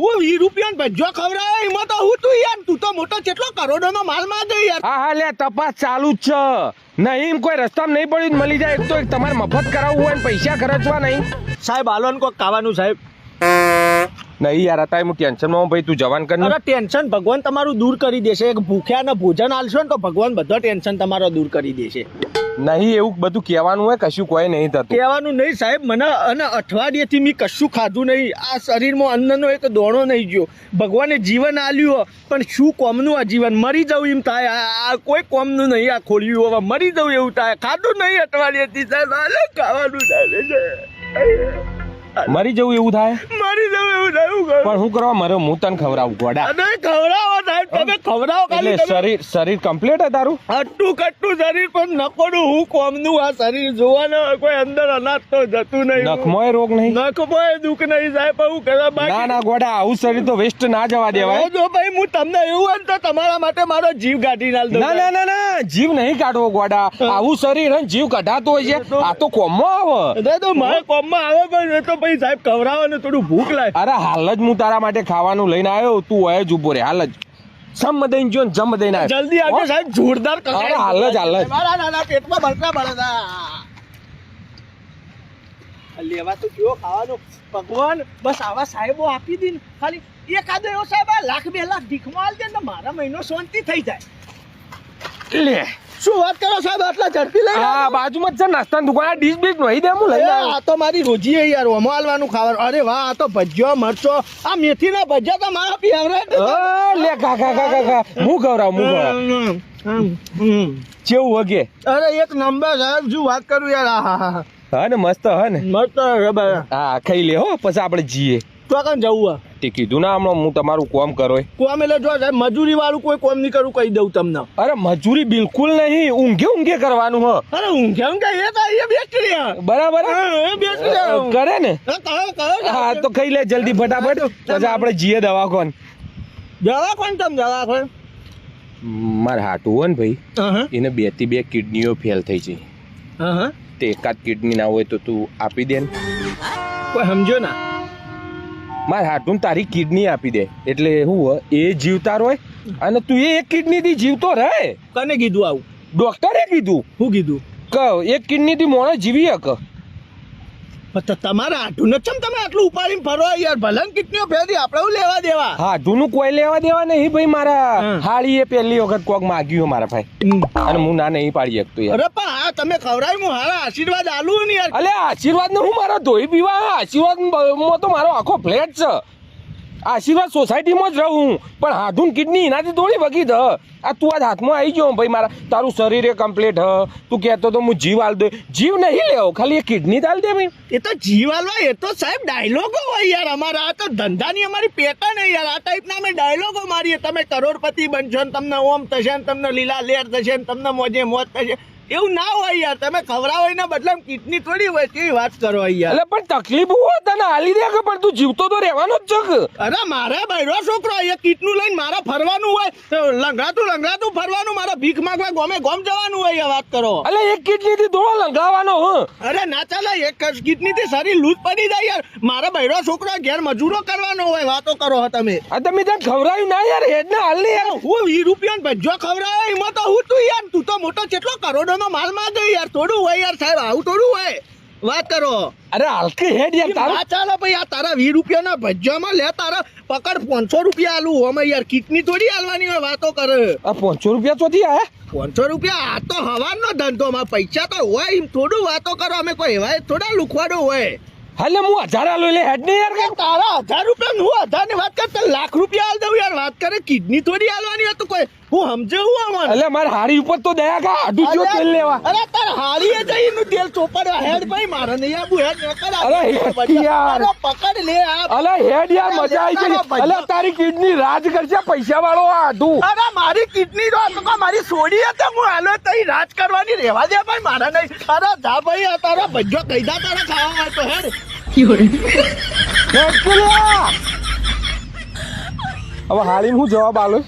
હું વીસ રૂપિયા ભજ્જો ખવડાવે એમાં તો હું તું યાર તું તો મોટો કેટલો કરોડોનો માલ માંગે યાર. હા હા લે તપાસ ચાલુ જ છે. નહીં એમ કોઈ રસ્તામાં નહીં પડ્યું મળી જાય એક તો એક તમારે મફત કરાવવું હોય ને પૈસા ખર્ચવા નહીં. સાહેબ આલોન કોક ખાવાનું સાહેબ. નહીં યાર અત્યારે હું ટેન્શનમાં ભાઈ તું જવાન કર. અરે ટેન્શન ભગવાન તમારું દૂર કરી દેશે. એક ભૂખ્યા ને ભોજન આલશો ને તો ભગવાન બધો ટેન્શન તમારો દૂર કરી દેશે. નહીં એવું બધું કહેવાનું હોય કશું કોઈ નહીં થતું. કહેવાનું નહીં સાહેબ મને અને અઠવાડિયેથી મેં કશું ખાધું નહીં. આ શરીરમાં અન્નનો એક દોણો નહીં ગયો. ભગવાને જીવન આલ્યું પણ શું કોમનું આ જીવન? મરી જવું એમ થાય. આ કોઈ કોમનું નહીં આ ખોલ્યું હવે મરી જવું એવું થાય. ખાધું નહીં અઠવાડિયેથી સાહેબ. હાલે ખાવાનું ચાલે છે. મરી જવું એવું થાય? મરી જવું એવું થાય પણ હું કરવા? મારે હું તને ખવડાવું ગોડા. અને ખવડાવો સાહેબ તમે ખવડાવો ખાલી શરીર શરીર કમ્પ્લીટ હે તારું? હટ્ટું કટ્ટું શરીર પણ નકોડું હું કોમનું આ શરીર જોવાના કોઈ અંદર અનાજ તો જતું નહીં. નખમોય રોગ નહીં? નખમોય દુઃખ નહીં સાહેબ હું કરવા ના બાકી. ના ગોડા આવું શરીર તો વેસ્ટ ના જવા દેવાય. જો ભાઈ હું તમને એવું હોય તો તમારા માટે મારો જીવ કાઢી નાલ દઉં. ના ના ના ના જીવ નહીં કાઢવો ગોડા. આવું શરીર જીવ કઢાતો હોય છે. આ તો કોમમાં આવે. તો મારા કોમમાં આવે પણ એ તો ભાઈ સાહેબ ખવડાવો ને થોડું ભૂખ લાગે અરે હાલ જ હું તારા માટે ખાવાનું લઈને આવ્યો. તું હોય જ ઊભો રે હાલ જ. સમ દઈને જો જમ દઈને આવ્યો જલ્દી આવજો સાહેબ જોરદાર. અરે હાલ જ, હાલ જ. મારા નાના પેટમાં બળતા બળતા લેવા તો કયો ખાવાનું. ભગવાન બસ આવા સાહેબો આપી દી ને. ખાલી એકાદો એવો સાહેબ લાખ બે લાખ ભીખમાં આલ દે ને મારા મહિનો શાંતિ થઈ જાય. લે. શું વાત કરો સાહેબ? આટલા ઝડપી લઈ આ બાજુમાં જ છે નાસ્તાની દુકાન. ડીશ બીજ નહીં દે હું લઈ આ તો મારી રોજી હે યાર ઓમો હાલવાનું ખાવાનું. અરે વાહ આ તો ભજીયો મરચો આ મેથીના ભજીયા તો મારા ફેવરેટ લે ખા ખા ખા ખા ખા. હું ખવડાવ હું ખવડાવ. કેવું વગે. અરે એક નંબર સાહેબ શું વાત કરું યાર? આ હા હા હા હા ને મસ્ત હે ને. મસ્ત હા ખાઈ લે હો પછી આપણે જીએ તો કાં જવું આ. તે કીધું ના હમણાં હું તમારું કોમ કરો. કોમ એટલે જો સાહેબ મજૂરી વાળું કોઈ કોમ નહીં કરું કહી દઉં તમને. અરે મજૂરી બિલકુલ નહીં ઊંઘે ઊંઘે કરવાનું હ. અરે ઊંઘે ઊંઘે એ તો એ બેસી રહ્યા બરાબર? એ બેસી કરે ને. હા, તો ખાઈ લે જલ્દી ફટાફટ. પછી આપણે જીએ દવાખાન. કોણ તમે કોણ મારે હાટું હોય ને ભાઈ. એને બેથી બે કિડનીઓ ફેલ થઈ છે. તે એકાદ કિડની ના હોય તો તું આપી દે ને. કોઈ સમજો ના? મારે હાટું તારી કિડની આપી દે. એટલે શું હોય એ જીવતા હોય અને તું એ એક કિડની થી જીવતો રહે. કને કીધું આવું? ડોક્ટરે કીધું. શું કીધું? કહ એક કિડની થી મોણે જીવી હક. તમારા આઠું ચમ તમે આટલું ઉપાડીને ફરો યાર? ભલન કિટનીઓ ફેરી આપણે હું લેવા દેવા? હાટું કોઈ લેવા દેવા નહીં ભાઈ મારા હમ. હાળી એ પહેલી વખત કોક માગ્યું મારા ભાઈ. અને હું ના નહીં પાડી શકતો યાર. અરે પણ આ તમે ખવડાવ્યું હું હારા આશીર્વાદ આલું ને યાર. અલે આશીર્વાદ ને હું મારો ધોઈ પીવા? આશીર્વાદમાં તો મારો આખો ફ્લેટ છે. આશીર્વાદ સોસાયટીમાં જ રહું. પણ હાથું કિડની એનાથી થોડી વગી ધ. આ તું આજ હાથમાં આવી ગયો ભાઈ મારા. તારું શરીર એ કમ્પ્લીટ હ. તું કહેતો તો હું જીવ આલ દે. જીવ નહીં લેવો ખાલી એ કિડની આલ દે ભાઈ. એ તો જીવાલવા એ તો સાહેબ ડાયલોગો હોય યાર. અમારા આ તો ધંધાની અમારી પેટા નહીં યાર. આ ટાઈપના અમે ડાયલોગો મારીએ. તમે કરોડપતિ બનશો ને તમને ઓમ થશે ને તમને લીલા લેર થશે ને તમને મોજે મોજ થશે. એવું ના હોય યાર તમે ખવડાવો એના બદલે કિડની થોડી હોય કેવી વાત કરો યાર? એટલે પણ તકલીફ હોય તને હાલી દે કે પણ તું જીવતો તો રહેવાનો જ છે અરે મારે બૈરો છોકરો અહીંયા કિડનું લઈને મારે ફરવાનું હોય લંગડાતું લંઘાતું ફરવાનું મારે ભીખ માંગવા ગોમે ગોમ જવાનું હોય વાત કરો. એટલે એક કિડની થી દોડો લંગાવવાનો હ. અરે ના ચાલે એક કિડની થી શરીર લૂઝ પડી જાય યાર. મારા બૈરો છોકરો ઘેર મજૂરો કરવાનો હોય વાતો કરો તમે. આ તમે ત્યાં ખવડાવ્યું ના યાર હેડ ના હાલ યાર. હું વીસ રૂપિયા ભજ્જો ખવડાવે એમાં તો હું તું યાર તું તો મોટો કેટલો કરોડો નો માલ માંગે યાર થોડું હોય યાર સાહેબ આવું થોડું હોય. વાત કરો. અરે હલકી હેડ યાર તારા ચાલો ભાઈ આ તારા વીસ રૂપિયાના ભજ્જામાં લે તારા પકડ પાંચસો રૂપિયા આલું. અમે યાર કિટની થોડી આલવાની હોય વાતો કરે. આ પાંચસો રૂપિયા ચોથી આ પાંચસો રૂપિયા આ તો હવાનો ધંધો માં પૈસા તો હોય એમ થોડું વાતો કરો. અમે કોઈ એવા થોડા લુખવાડો હોય. હાલે હું હજાર આલો એટલે હેડ ને યાર તારા હજાર રૂપિયા હું હજારની વાત કર લાખ રૂપિયા આલ દઉં યાર. વાત કરે કિડની થોડી આલવાની હોય તો કોઈ હું સમજવું આમાં? એટલે મારે હારી ઉપર તો દયા કા આડું જો તેલ લેવા? અરે તાર હારીએ જઈને તેલ ચોપડવા હેડ ભાઈ મારે નહીં આબુ હેડ નકર અરે હેડ યાર. પકડ લે આ અલે હેડ યાર મજા આવી ગઈ. અલે તારી કિડની રાજ કરશે પૈસા વાળો આ આડું. અરે મારી કિડની રો તો મારી સોડી હતી હું હાલો તઈ રાજ કરવાની રહેવા દે ભાઈ મારા નહીં. અરે જા ભાઈ આ તારા ભજ્જો કઈદા તારા ખાવા હોય તો હેડ. હેડ હવે હાલી હું જવાબ આલો.